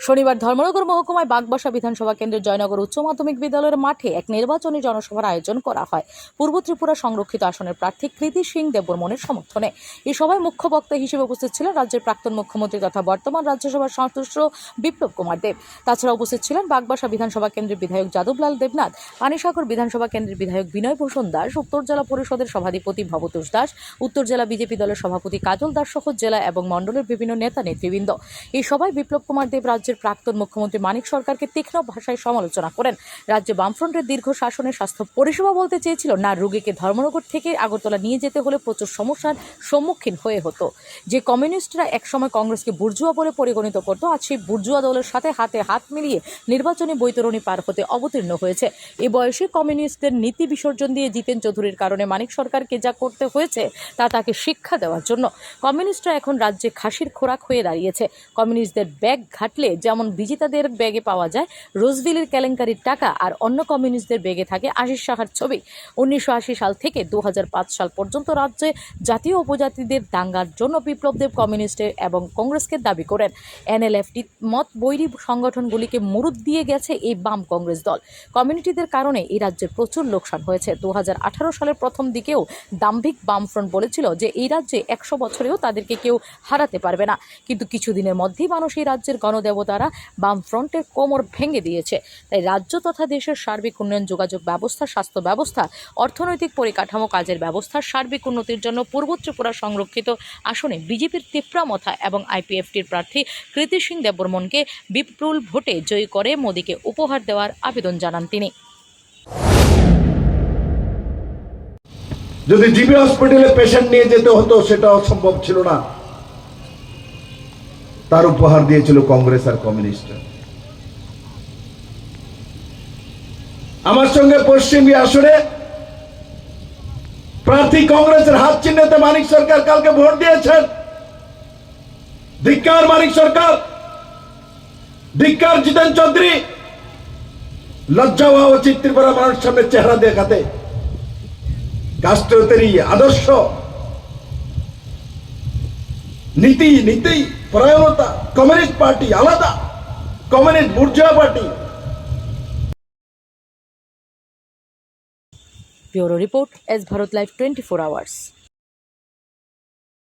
শনিবার ধর্মনগর মহকুমায় বাগবাসা বিধানসভা কেন্দ্রের জয়নগর উচ্চ মাধ্যমিক বিদ্যালয়ের মাঠে এক নির্বাচনী জনসভার আয়োজন করা হয়। পূর্ব ত্রিপুরা সংরক্ষিত আসনের প্রার্থী কৃতি সিং দেববর্মনের সমর্থনে। এই সভায় মুখ্য বক্তা হিসেবে উপস্থিত ছিলেন রাজ্যের প্রাক্তন মুখ্যমন্ত্রী তথা বর্তমান রাজ্যসভার সদস্য বিপ্লব কুমার দেব। তাছাড়া উপস্থিত ছিলেন বাগবাসা বিধানসভা কেন্দ্রের বিধায়ক যাদবলাল দেবনাথ, পানিসাগর বিধানসভা কেন্দ্রের বিধায়ক বিনয় ভূষণ দাস, উত্তর জেলা পরিষদের সভাধিপতি ভবতোষ দাস, উত্তর জেলা বিজেপি দলের সভাপতি কাজল দাস সহ জেলা এবং মণ্ডলের বিভিন্ন নেতা নেতৃবৃন্দ এই সভায় বিপ্লব কুমার দেব রাজ্যের প্রাক্তন মুখ্যমন্ত্রী মানিক সরকারকে তীক্ষ্ণ ভাষায় সমালোচনা করেন। রাজ্যে বামফ্রন্টের দীর্ঘ শাসনে স্বাস্থ্য পরিষেবা বলতে চেয়েছিল, না রোগীকে ধর্মনগর থেকে আগরতলা নিয়ে যেতে হলে প্রচুর সমস্যার সম্মুখীন হয়ে হতো। যে কমিউনিস্টরা একসময় কংগ্রেসকে বুর্জুয়া বলে পরিগণিত করত, আজ সেই বুর্জুয়া দলের সাথে হাতে হাত মিলিয়ে নির্বাচনী বৈতরণী পার হতে অবতীর্ণ হয়েছে। এ বয়সে কমিউনিস্টদের নীতি বিসর্জন দিয়ে জিতেন চৌধুরীর কারণে মানিক সরকারকে যা করতে হয়েছে, তা তাকে শিক্ষা দেওয়ার জন্য। কমিউনিস্টরা এখন রাজ্যে খাসির খোরাক হয়ে দাঁড়িয়েছে। কমিউনিস্টদের ব্যাগ ঘাটলে যেমন বিজেতাদের ব্যাগে পাওয়া যায়, রোজভিলের কেলেঙ্কারির টাকা আর অন্য কমিউনিস্টদের ব্যাগে থাকে আশিস সাহার ছবি। উনিশশো আশি সাল থেকে দু হাজার পাঁচ সাল পর্যন্ত রাজ্যে জাতীয় উপজাতিদের দাঙ্গার জন্য বিপ্লব দেব কমিউনিস্টের এবং কংগ্রেসকে দাবি করেন। এনএলএফটি মত বৈরী সংগঠনগুলিকে মুরুদ দিয়ে গেছে এই বাম কংগ্রেস দল। কমিউনিটিদের কারণে এই রাজ্যের প্রচুর লোকসান হয়েছে। দু হাজার আঠারো সালের প্রথম দিকেও দাম্ভিক বামফ্রন্ট বলেছিল যে এই রাজ্যে একশো বছরেও তাদেরকে কেউ হারাতে পারবে না। কিন্তু কিছুদিনের মধ্যেই মানুষ এই রাজ্যের গণদেবতারা বামফ্রন্টের কোমর ভেঙে দিয়েছে। তাই রাজ্য তথা দেশের সার্বিক উন্নয়ন, যোগাযোগ ব্যবস্থা, স্বাস্থ্য ব্যবস্থা, অর্থনৈতিক পরিকাঠামো, কাজের ব্যবস্থা, সার্বিক উন্নতির জন্য পূর্ব ত্রিপুরা সংরক্ষিত আসনে বিজেপির তিপ্রামথা এবং আইপিএফটির প্রার্থী কৃতি সিং দেববর্মনকে বিপুল ভোটে জয়ী করে মোদীকে উপহার দেওয়ার আবেদন জানান তিনি। যদি জিবি হসপিটালে পেশেন্ট নিয়ে যেতে হতো, সেটাও সম্ভব ছিল না। তার উপহার দিয়েছিল কংগ্রেস আর কমিউনিস্ট আমার সঙ্গে পশ্চিমী আসরে প্রার্থী কংগ্রেসের হাত চিহ্নেতে মানিক সরকার কালকে ভোট দিয়েছেন। ধিক্কার মানিক সরকার। ধিক্কার জিতেন চৌধুরী। লজ্জা হওয়া উচিত ত্রিপুরা মানুষের সামনে চেহারা দেখাতে। রাষ্ট্রতেরই আদর্শ। নীতি নীতি পরায়ণতা কমিউনিস্ট পার্টি আলাদা কমিউনিস্ট বুর্জুয়া party bureau report S Bharat live twenty four hours